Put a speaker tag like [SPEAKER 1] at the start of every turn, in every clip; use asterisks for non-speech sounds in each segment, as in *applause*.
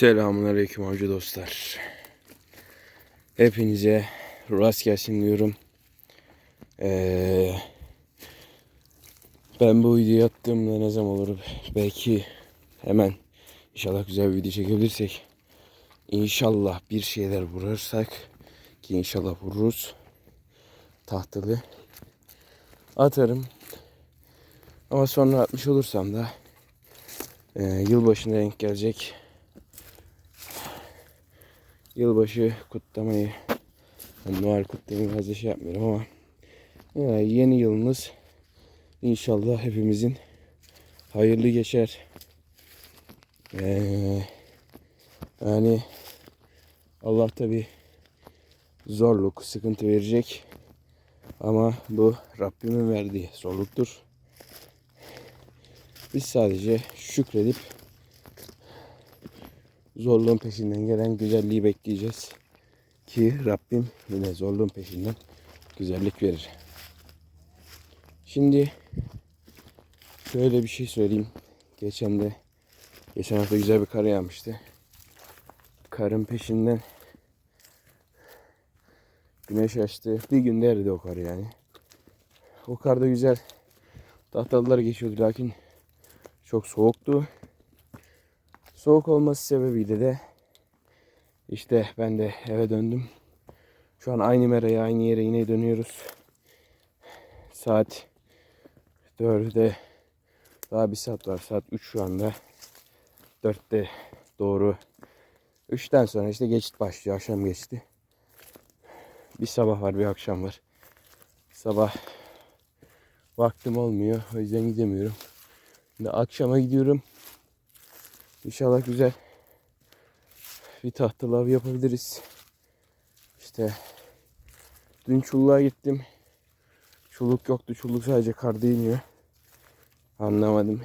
[SPEAKER 1] Selamünaleyküm avcı dostlar. Hepinize rast gelsin diyorum. Ee, ben bu videoyu attığımda ne zaman olur? Belki hemen inşallah güzel bir video çekebilirsek. İnşallah bir şeyler vurursak ki inşallah vururuz. Tahtalı atarım. Ama sonra atmış olursam da e, yılbaşına denk gelecek yılbaşı kutlamayı yani Noel kutlamayı fazla şey yapmıyorum ama yani yeni yılımız inşallah hepimizin hayırlı geçer. Ee, yani Allah tabi zorluk, sıkıntı verecek ama bu Rabbimin verdiği zorluktur. Biz sadece şükredip zorluğun peşinden gelen güzelliği bekleyeceğiz. Ki Rabbim yine zorluğun peşinden güzellik verir. Şimdi şöyle bir şey söyleyeyim. Geçen de geçen hafta güzel bir kar yağmıştı. Karın peşinden güneş açtı. Bir günde eridi o kar yani. O karda güzel tahtalılar geçiyordu lakin çok soğuktu. Soğuk olması sebebiyle de işte ben de eve döndüm. Şu an aynı meraya aynı yere yine dönüyoruz. Saat 4'de daha bir saat var. Saat 3 şu anda. 4'te doğru. 3'ten sonra işte geçit başlıyor. Akşam geçti. Bir sabah var bir akşam var. Sabah vaktim olmuyor. O yüzden gidemiyorum. Şimdi akşama gidiyorum. İnşallah güzel bir tahtalı av yapabiliriz. İşte dün çulluğa gittim. Çulluk yoktu. Çulluk sadece karda iniyor. Anlamadım.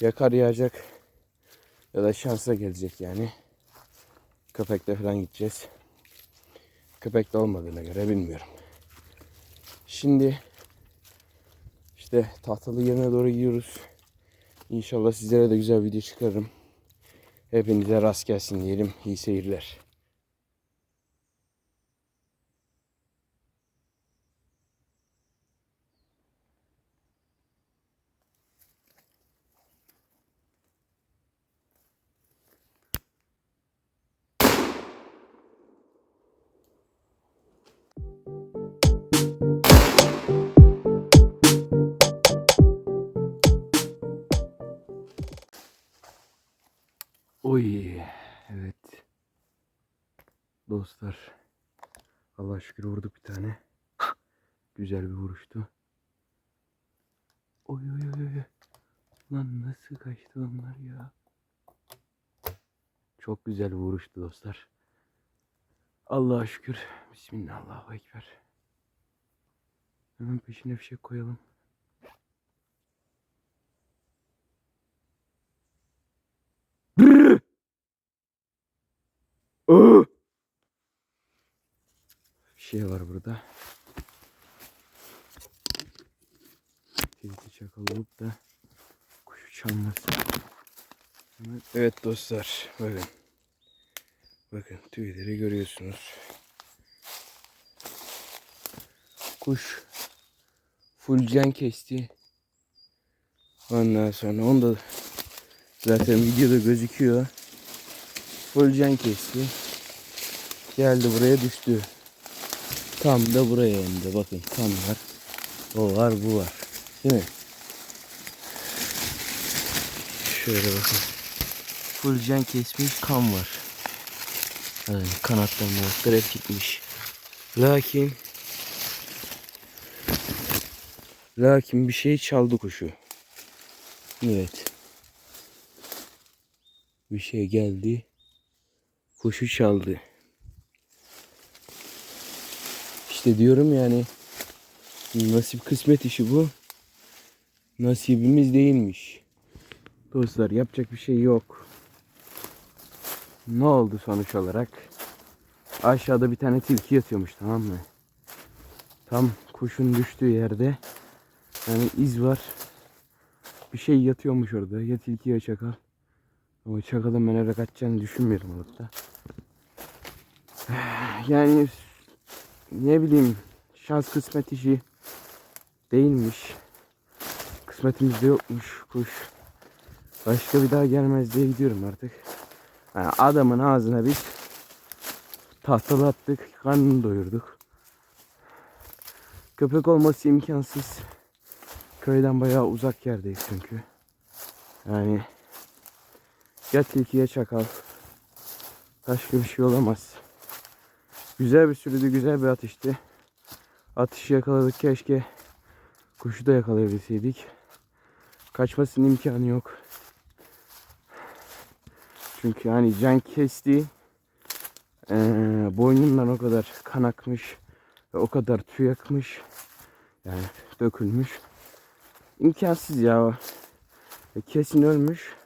[SPEAKER 1] Ya kar yağacak ya da şansa gelecek yani. Köpekle falan gideceğiz. Köpekte olmadığına göre bilmiyorum. Şimdi işte tahtalı yerine doğru gidiyoruz. İnşallah sizlere de güzel video çıkarırım. Hepinize rast gelsin diyelim. İyi seyirler. Oy. Evet. Dostlar. Allah şükür vurduk bir tane. Güzel bir vuruştu. Oy oy oy. Lan nasıl kaçtı onlar ya. Çok güzel bir vuruştu dostlar. Allah'a şükür. Bismillah Allahu Ekber. Hemen peşine fişek koyalım. Bir şey var burada. Kilitli çakal olup da kuşu çalmasın. Evet, dostlar bakın. Bakın tüyleri görüyorsunuz. Kuş full can kesti. Ondan sonra onu da zaten videoda gözüküyor. Full can kesti. Geldi buraya düştü. Tam da buraya hem de bakın tam var. O var bu var. Değil mi? Şöyle bakın. Full can kesmiş kan var. Yani kanattan kanatlar hep gitmiş. Lakin Lakin bir şey çaldı kuşu. Evet. Bir şey geldi. Kuşu çaldı. İşte diyorum yani nasip kısmet işi bu. Nasibimiz değilmiş. Dostlar yapacak bir şey yok. Ne oldu sonuç olarak? Aşağıda bir tane tilki yatıyormuş tamam mı? Tam kuşun düştüğü yerde yani iz var. Bir şey yatıyormuş orada. Ya tilki ya çakal. Ama çakalın ben öyle kaçacağını düşünmüyorum hatta. *sighs* Yani ne bileyim şans kısmet işi değilmiş. Kısmetimizde yokmuş kuş. Başka bir daha gelmez diye gidiyorum artık. Yani adamın ağzına biz tahtalattık, karnını doyurduk. Köpek olması imkansız. Köyden bayağı uzak yerdeyiz çünkü. Yani ya tilki ya çakal. Başka bir şey olamaz. Güzel bir sürüdü, güzel bir atıştı. Atışı yakaladık keşke kuşu da yakalayabilseydik. Kaçmasının imkanı yok. Çünkü yani can kesti. Ee, boynundan o kadar kan akmış ve o kadar tüy akmış. Yani dökülmüş. İmkansız ya. E, Kesin ölmüş.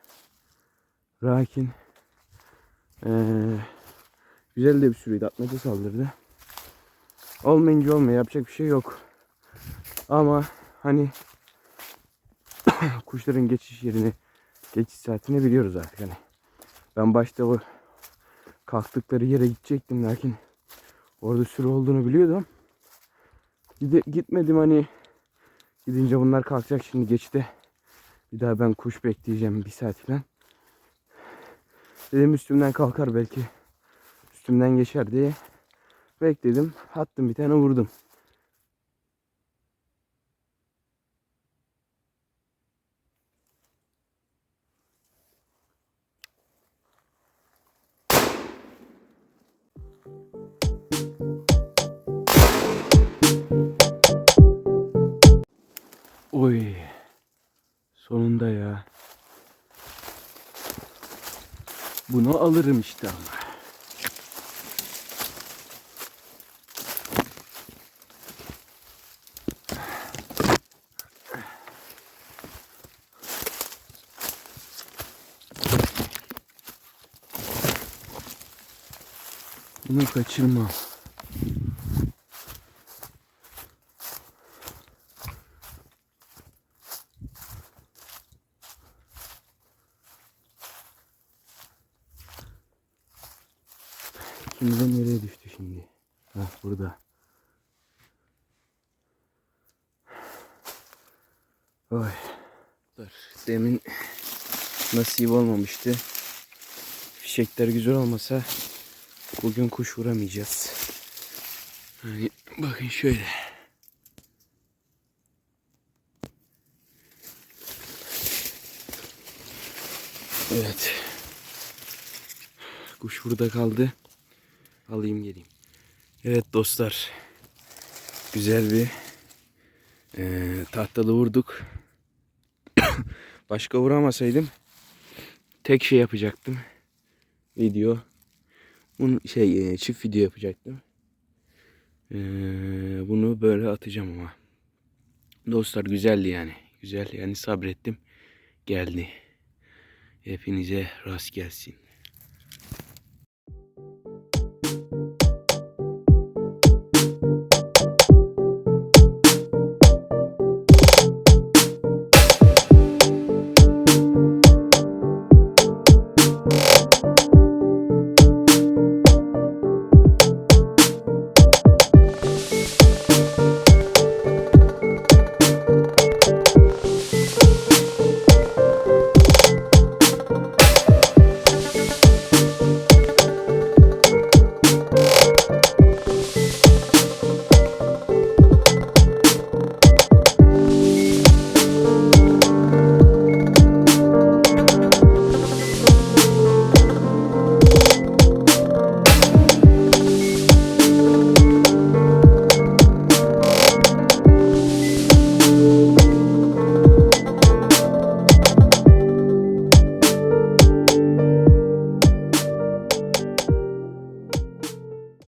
[SPEAKER 1] Lakin ee, güzel de bir sürüydü. Atmaca saldırdı. Olmayınca olmuyor. Yapacak bir şey yok. Ama hani *coughs* kuşların geçiş yerini, geçiş saatini biliyoruz artık hani. Ben başta o kalktıkları yere gidecektim lakin orada sürü olduğunu biliyordum. Gide, gitmedim hani gidince bunlar kalkacak şimdi geçti. Bir daha ben kuş bekleyeceğim bir saat falan. Dedim üstümden kalkar belki. Üstümden geçer diye bekledim. Attım bir tane vurdum. Oy. Sonunda ya. Bunu alırım işte ama. Bunu kaçırma. Şimdi nereye düştü şimdi? Hah burada. Oy. Demin nasip olmamıştı. Fişekler güzel olmasa bugün kuş vuramayacağız. Hani bakın şöyle. Evet. Kuş burada kaldı. Alayım geleyim. Evet dostlar. Güzel bir eee tahtalı vurduk. *coughs* Başka vuramasaydım tek şey yapacaktım. Video. Bunu şey eee, çift video yapacaktım. Eee, bunu böyle atacağım ama. Dostlar güzeldi yani. Güzel yani sabrettim. Geldi. Hepinize rast gelsin.